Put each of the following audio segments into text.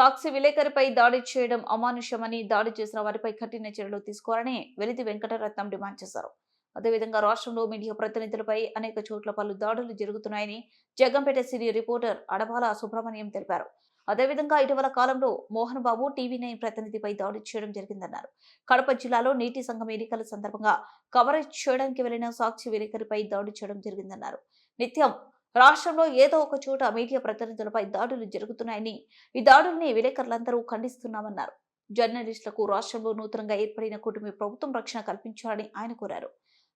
సాక్షి విలేకరిపై దాడి చేయడం అమానుష్యమని దాడి చేసిన వారిపై కఠిన చర్యలు తీసుకోవాలని వెలితి వెంకటరత్నం డిమాండ్ చేశారు. అదేవిధంగా రాష్ట్రంలో మీడియా ప్రతినిధులపై అనేక చోట్ల పలు దాడులు జరుగుతున్నాయని జగంపేట సిరి రిపోర్టర్ అడబాల సుబ్రహ్మణ్యం తెలిపారు. అదేవిధంగా ఇటీవల కాలంలో మోహన్ బాబు టీవీ నైన్ ప్రతినిధిపై దాడి చేయడం జరిగిందన్నారు. కడప జిల్లాలో నీటి సంఘం ఎన్నికల సందర్భంగా కవరేజ్ చేయడానికి వెళ్ళిన సాక్షి విలేకరిపై దాడి చేయడం జరిగిందన్నారు. నిత్యం రాష్ట్రంలో ఏదో ఒక చోట మీడియా ప్రతినిధులపై దాడులు జరుగుతున్నాయని ఈ దాడుల్ని విలేకరులందరూ ఖండిస్తున్నామన్నారు. జర్నలిస్టులకు రాష్ట్రంలో నూతనంగా ఏర్పడిన కుటుంబ ప్రభుత్వం రక్షణ కల్పించాలని ఆయన కోరారు.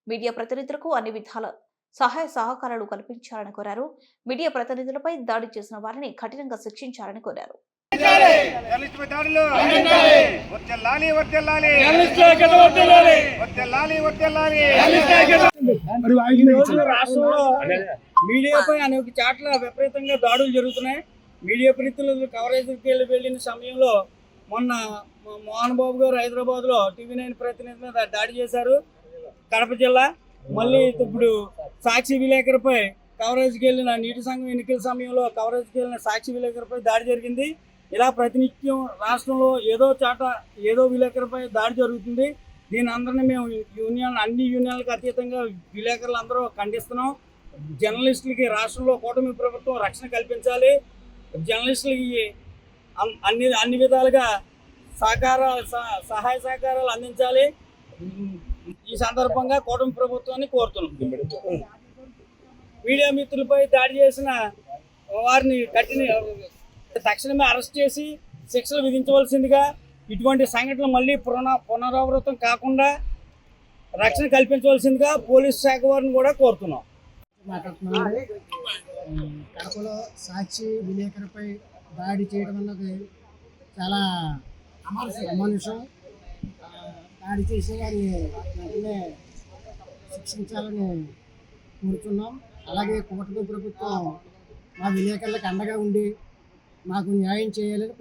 మీడియా ప్రతినిధులకు అన్ని విధాల సహాయ సహకారాలు కల్పించాలని కోరారు. మీడియా ప్రతినిధులపై దాడి చేసిన వారిని కఠినంగా శిక్షించాలని కోరారు. జర్నలిస్టుపై దాడులు? వర్చెల్లాలి వర్చెల్లాలి వర్చెల్లాలి వర్చెల్లాలి రోజు రాష్ట్రంలో మీడియాపై అనేక చాట్ల విపరీతంగా దాడులు జరుగుతున్నాయి. మీడియా ప్రతినిధులు కవరేజ్కి వెళ్ళి వెళ్ళిన సమయంలో మొన్న మోహన్ బాబు గారు హైదరాబాద్లో టీవీ నైన్ ప్రతినిధి మీద దాడి చేశారు. కడప జిల్లా. మళ్ళీ ఇప్పుడు సాక్షి విలేకరుపై కవరేజ్కి వెళ్ళిన నీటి సంఘం ఎన్నికల సమయంలో కవరేజ్కి వెళ్ళిన సాక్షి విలేకరుపై దాడి జరిగింది. ఇలా ప్రతినిత్యం రాష్ట్రంలో ఏదో చాట ఏదో విలేకరుపై దాడి జరుగుతుంది. దీని అందరినీ మేము యూనియన్ అన్ని యూనియన్లకు అతీతంగా విలేకరులు అందరూ ఖండిస్తున్నాం. జర్నలిస్టులకి రాష్ట్రంలో కూటమి ప్రభుత్వం రక్షణ కల్పించాలి. జర్నలిస్టులకి అన్ని అన్ని విధాలుగా సహకారాలు సహాయ సహకారాలు అందించాలి. ఈ సందర్భంగా కూటమి ప్రభుత్వాన్ని కోరుతున్నాం. మీడియా మిత్రులపై దాడి చేసిన వారిని కఠిన తక్షణమే అరెస్ట్ చేసి శిక్షలు విధించవలసిందిగా ఇటువంటి సంఘటనలు మళ్ళీ పునర పునరావృతం కాకుండా రక్షణ కల్పించవలసిందిగా పోలీస్ శాఖ వారిని కూడా కోరుతున్నాం. మాట్లాడుతున్నాను కడపలో సాక్షి విలేకరుపై దాడి చేయడం అన్నది చాలా అమానుషం. దాడి చేసే వారిని వెంటనే శిక్షించాలని కోరుతున్నాం. అలాగే కూటమి ప్రభుత్వం మా విలేకరులకు అండగా ఉండి మాకు న్యాయం చేయాలని